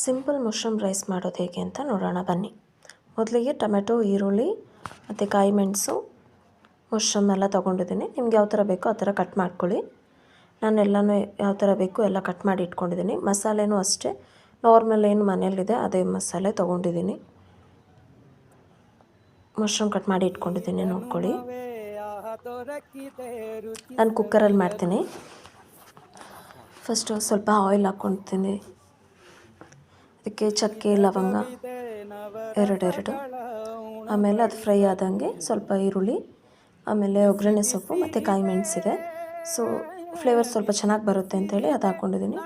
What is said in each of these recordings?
Simple mushroom rice ಮಾಡೋದು ಹೇಗೆ ಅಂತ ನೋಡೋಣ, ಬನ್ನಿ. ಮೊದಲಿಗೆ ಟೊಮೆಟೊ, ಈರುಳ್ಳಿ, ಮತ್ತು ಕಾಯಿ ಮೆಣಸು, ಮಶ್ರೂಮ್ ಎಲ್ಲ ತೊಗೊಂಡಿದ್ದೀನಿ. ನಿಮ್ಗೆ ಯಾವ ಥರ ಬೇಕೋ ಆ ಥರ ಕಟ್ ಮಾಡ್ಕೊಳ್ಳಿ. ನಾನು ಎಲ್ಲನೂ ಯಾವ ಥರ ಬೇಕೋ ಎಲ್ಲ ಕಟ್ ಮಾಡಿ ಇಟ್ಕೊಂಡಿದ್ದೀನಿ. ಮಸಾಲೆನೂ ಅಷ್ಟೇ. ನಾರ್ಮಲ್ ಏನು ಮನೇಲಿದೆ ಅದೇ ಮಸಾಲೆ ತೊಗೊಂಡಿದ್ದೀನಿ. ಮಶ್ರೂಮ್ ಕಟ್ ಮಾಡಿ ಇಟ್ಕೊಂಡಿದ್ದೀನಿ, ನೋಡ್ಕೊಳ್ಳಿ. ನಾನು ಕುಕ್ಕರಲ್ಲಿ ಮಾಡ್ತೀನಿ. ಫಸ್ಟು ಸ್ವಲ್ಪ ಆಯಿಲ್ ಹಾಕ್ಕೊಳ್ತೀನಿ ಅದಕ್ಕೆ ಚಕ್ಕೆ, ಲವಂಗ ಎರಡೆರಡು. ಆಮೇಲೆ ಅದು ಫ್ರೈ ಆದಂಗೆ ಸ್ವಲ್ಪ ಈರುಳ್ಳಿ, ಆಮೇಲೆ ಒಗ್ಗರಣೆ ಸೊಪ್ಪು ಮತ್ತು ಕಾಯಿ ಮೆಣಸಿದೆ. ಸೊ ಫ್ಲೇವರ್ ಸ್ವಲ್ಪ ಚೆನ್ನಾಗಿ ಬರುತ್ತೆ ಅಂತೇಳಿ ಅದು ಹಾಕ್ಕೊಂಡಿದ್ದೀನಿ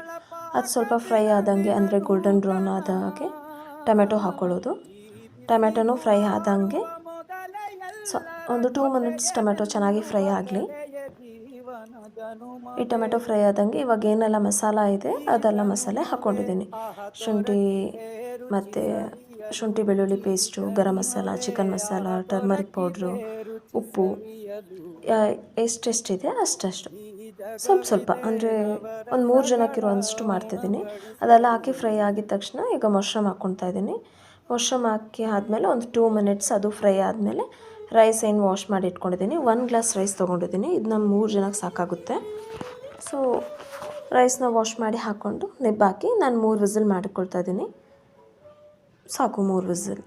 ಅದು ಸ್ವಲ್ಪ ಫ್ರೈ ಆದಂಗೆ ಅಂದರೆ ಗೋಲ್ಡನ್ ಬ್ರೌನ್ ಆದ ಹಾಗೆ ಟೊಮೆಟೊ ಹಾಕ್ಕೊಳ್ಳೋದು ಟೊಮೆಟೊನೂ ಫ್ರೈ ಆದಂಗೆ ಸೊ ಒಂದು ಟೂ ಮಿನಿಟ್ಸ್ ಟೊಮೆಟೊ ಚೆನ್ನಾಗಿ ಫ್ರೈ ಆಗಲಿ. ಈ ಟೊಮೆಟೊ ಫ್ರೈ ಆದಂಗೆ ಇವಾಗ ಏನೆಲ್ಲ ಮಸಾಲ ಇದೆ, ಅದೆಲ್ಲ ಮಸಾಲೆ ಹಾಕೊಂಡಿದ್ದೀನಿ. ಶುಂಠಿ ಮತ್ತು ಶುಂಠಿ ಬೆಳ್ಳುಳ್ಳಿ paste, garam masala, chicken masala, turmeric powder, ಉಪ್ಪು ಎಷ್ಟೆಷ್ಟಿದೆ ಅಷ್ಟಷ್ಟು. ಸ್ವಲ್ಪ ಸ್ವಲ್ಪ, ಅಂದರೆ ಒಂದು ಮೂರು ಜನಕ್ಕೆ ಅಷ್ಟು ಮಾಡ್ತಿದ್ದೀನಿ. ಅದೆಲ್ಲ ಹಾಕಿ ಫ್ರೈ ಆಗಿದ ತಕ್ಷಣ ಈಗ ಮಶ್ರೂಮ್ ಹಾಕ್ಕೊಳ್ತಾ ಇದ್ದೀನಿ. ಮಶ್ರೂಮ್ ಹಾಕಿ ಆದಮೇಲೆ ಒಂದು ಟೂ ಮಿನಿಟ್ಸ್ ಅದು ಫ್ರೈ ಆದಮೇಲೆ ರೈಸ್ ಏನು ವಾಶ್ ಮಾಡಿ ಇಟ್ಕೊಂಡಿದ್ದೀನಿ. ಒನ್ ಗ್ಲಾಸ್ ರೈಸ್ ತೊಗೊಂಡಿದ್ದೀನಿ. ಇದು ನಮ್ಮ ಮೂರು ಜನಕ್ಕೆ ಸಾಕಾಗುತ್ತೆ. ಸೊ ರೈಸ್ನ ವಾಶ್ ಮಾಡಿ ಹಾಕ್ಕೊಂಡು ನೆಬ್ಬಾಕಿ ನಾನು ಮೂರು ವಿಸಿಲ್ ಮಾಡಿಕೊಳ್ತಾ ಇದ್ದೀನಿ. ಸಾಕು ಮೂರು ವಿಸಿಲ್.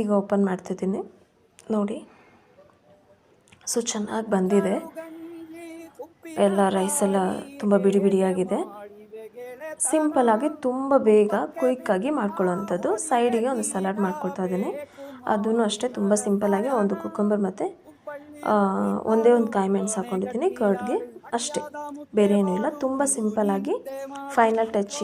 ಈಗ ಓಪನ್ ಮಾಡ್ತಿದ್ದೀನಿ. ನೋಡಿ. ಸೊ ಚೆನ್ನಾಗಿ ಬಂದಿದೆ. ಎಲ್ಲ ರೈಸೆಲ್ಲ ತುಂಬ ಬಿಡಿ ಬಿಡಿಯಾಗಿದೆ. ಸಿಂಪಲಾಗಿ ತುಂಬ ಬೇಗ ಕ್ವಿಕ್ಕಾಗಿ ಮಾಡ್ಕೊಳ್ಳೋವಂಥದ್ದು. ಸೈಡಿಗೆ ಒಂದು ಸಲಾಡ್ ಮಾಡ್ಕೊಳ್ತಾ ಇದ್ದೀನಿ. ಅದೂ ಅಷ್ಟೇ ತುಂಬ ಸಿಂಪಲ್ಲಾಗಿ ಒಂದು ಕುಕ್ಕಂಬರ್ ಮತ್ತು ಒಂದೇ ಒಂದು ಕಾಯಿ ಮೆಣಸು ಹಾಕ್ಕೊಂಡಿದ್ದೀನಿ ಕರ್ಡ್ಗೆ ಅಷ್ಟೇ. ಬೇರೆ ಏನೂ ಇಲ್ಲ. ತುಂಬ ಸಿಂಪಲ್ಲಾಗಿ ಫೈನಲ್ ಟಚ್